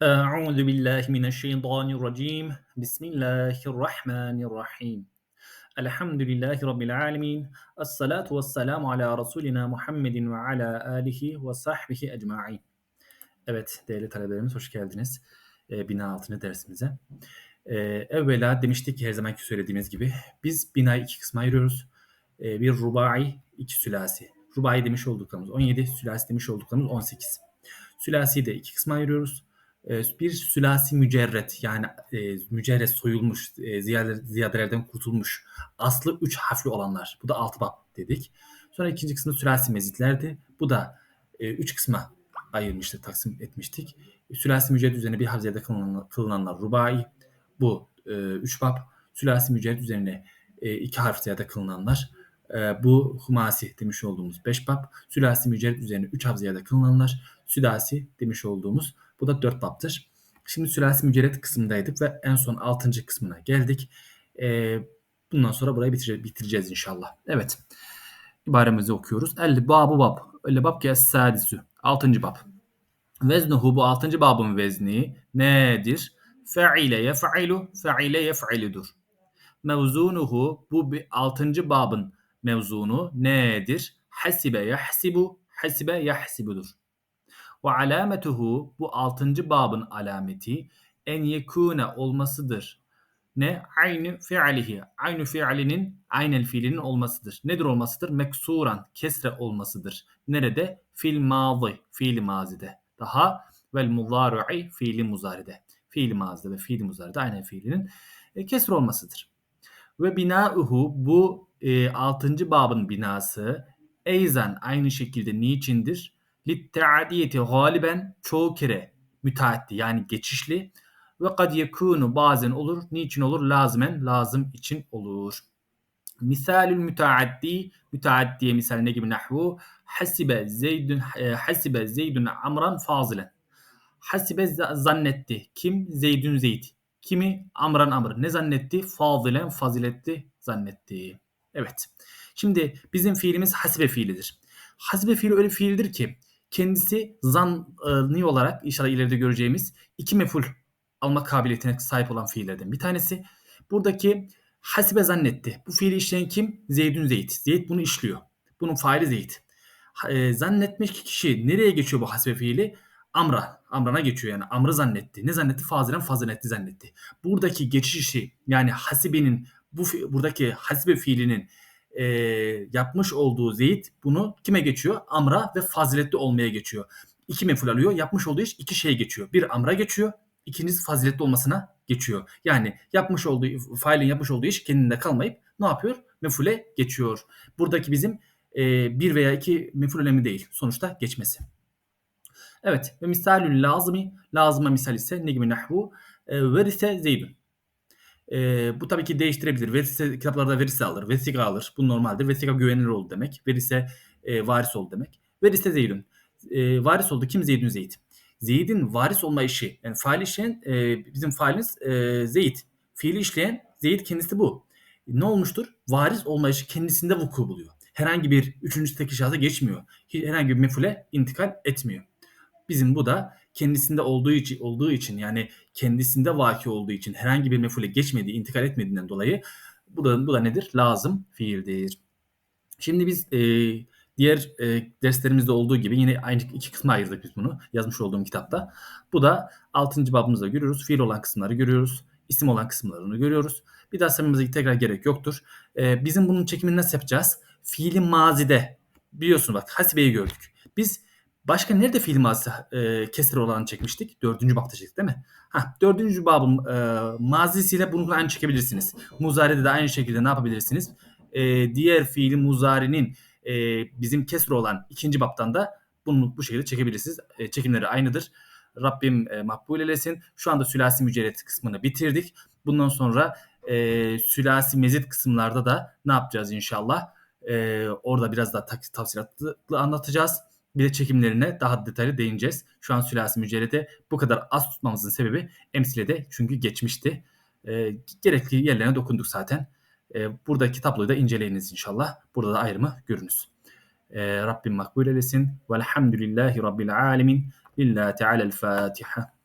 Euzu billahi mineşşeytanirracim. Bismillahirrahmanirrahim. Elhamdülillahi rabbil alamin. Essalatu vesselamu ala rasulina Muhammedin ve ala alihi ve sahbihi ecmaîn. Evet değerli talebelerimiz hoş geldiniz. Ee, bina altını dersimize. Ee, evvela demiştik ki her zamanki söylediğimiz gibi biz binayı iki kısma ayırıyoruz. Ee, bir rubai, iki sülasi. Rubai demiş olduklarımız 17, sülasi demiş olduklarımız 18. Sülasi de iki kısma ayırıyoruz. E, bir sülasi mücerret yani e, mücerret soyulmuş, e, ziyade, ziyadelerden kurtulmuş, aslı 3 harfli olanlar. Bu da 6 bab dedik. Sonra ikinci kısmı sülasi mezitlerdi. Bu da 3 kısma ayırmıştık, taksim etmiştik. Sülasi mücerret üzerine bir havziyede kılınan, kılınanlar rubai. Bu 3 bab. Sülasi mücerret üzerine 2 harf ziyade kılınanlar. Bu humasi demiş olduğumuz 5 bab. Sülasi mücerret üzerine 3 harf ziyade kılınanlar. Südasi demiş olduğumuz bu da 4 baptır. Şimdi sülasi mücerret kısmındaydık ve en son 6. kısmına geldik. Ee, bundan sonra burayı bitireceğiz, bitireceğiz inşallah. Evet. İbaremizi okuyoruz. El babu bab. El bab ki sadisü. 6. bab. Veznuhu bu 6. babın vezni nedir? Fe'ile yef'ilu, fe'ile yef'iludur. Mevzunuhu bu 6. babın mevzunu nedir? Hasibe yahsibu, hasibe yahsibudur. Ve alametuhu bu altıncı babın alameti en yekune olmasıdır. Ne? Aynı fiilihi. Aynı fiilinin aynel fiilinin olmasıdır. Nedir olmasıdır? Meksuran, kesre olmasıdır. Nerede? Fil mazi, fiili mazide. Daha vel muzari'i fiili muzaride. Fiili mazide ve fiili muzaride aynel fiilinin e, kesre olmasıdır. Ve binauhu bu e, 6. babın binası eyzan aynı şekilde niçindir? Litteadiyeti galiben çoğu kere müteaddi yani geçişli ve kad yekunu bazen olur. Niçin olur? Lazimen lazım için olur. Misalül müteaddi müteaddiye misal ne gibi nahvu hasibe zeydun e, hasibe zeydun amran fazilen. Hasibe zannetti. Kim? Zeydun zeyd. Kimi? Amran amr. Ne zannetti? Fazilen faziletti zannetti. Evet. Şimdi bizim fiilimiz hasibe fiilidir. Hasibe fiili öyle fiildir ki kendisi zanni olarak inşallah ileride göreceğimiz iki meful alma kabiliyetine sahip olan fiillerden bir tanesi. Buradaki hasibe zannetti. Bu fiili işleyen kim? Zeydün Zeyd. Zeyd bunu işliyor. Bunun faili Zeyd. E, zannetmiş kişi nereye geçiyor bu hasibe fiili? Amra. Amrana geçiyor yani. Amrı zannetti. Ne zannetti? Fazilen faziletti zannetti. Buradaki geçiş işi yani hasibenin bu buradaki hasibe fiilinin e, yapmış olduğu Zeyd bunu kime geçiyor? Amra ve faziletli olmaya geçiyor. İki meful alıyor. Yapmış olduğu iş iki şeye geçiyor. Bir amra geçiyor. İkincisi faziletli olmasına geçiyor. Yani yapmış olduğu, failin yapmış olduğu iş kendinde kalmayıp ne yapıyor? Mefule geçiyor. Buradaki bizim e, bir veya iki meful önemli değil. Sonuçta geçmesi. Evet ve misalül lazımi lazıma misal ise ne gibi nahvu e, verise zeydun. E, bu tabii ki değiştirebilir. Verirse kitaplarda verirse alır, vesika alır. Bu normaldir. Vesika güvenilir oldu demek. Verirse e, varis oldu demek. Verirse Zeydün. E, varis oldu. Kim Zeydün Zeyd? Zeyd'in varis olma işi. Yani fail işleyen e, bizim failimiz e, Zeyd. Fiili işleyen Zeyd kendisi bu. Ne olmuştur? Varis olma işi kendisinde vuku buluyor. Herhangi bir üçüncü tek şahsa geçmiyor. Herhangi bir mefule intikal etmiyor. Bizim bu da kendisinde olduğu için, olduğu için yani kendisinde vaki olduğu için herhangi bir mefule geçmediği, intikal etmediğinden dolayı bu da, bu da nedir? Lazım fiildir. Şimdi biz e, diğer e, derslerimizde olduğu gibi yine aynı iki kısma ayırdık biz bunu yazmış olduğum kitapta. Bu da 6. babımızda görüyoruz. Fiil olan kısımları görüyoruz. isim olan kısımlarını görüyoruz. Bir daha söylememize tekrar gerek yoktur. E, bizim bunun çekimini nasıl yapacağız? Fiili mazide biliyorsun bak hasibeyi gördük. Biz Başka nerede fiil mazisi e, kesir olanı çekmiştik? Dördüncü babda çektik değil mi? Ha, dördüncü babın e, mazisiyle bunu aynı çekebilirsiniz. Muzari'de de aynı şekilde ne yapabilirsiniz? E, diğer fiili muzari'nin e, bizim kesir olan ikinci babtan da bunu bu şekilde çekebilirsiniz. E, çekimleri aynıdır. Rabbim e, makbul eylesin. Şu anda sülasi mücerret kısmını bitirdik. Bundan sonra e, sülasi mezit kısımlarda da ne yapacağız inşallah? E, orada biraz daha tafsilatlı anlatacağız. Bir de çekimlerine daha detaylı değineceğiz. Şu an sülasi mücerrede bu kadar az tutmamızın sebebi emsilede çünkü geçmişti. E, gerekli yerlerine dokunduk zaten. E, buradaki tabloyu da inceleyiniz inşallah. Burada da ayrımı görünüz. E, Rabbim makbul eylesin. Velhamdülillahi Rabbil alemin. Lillahi Teala'l Fatiha.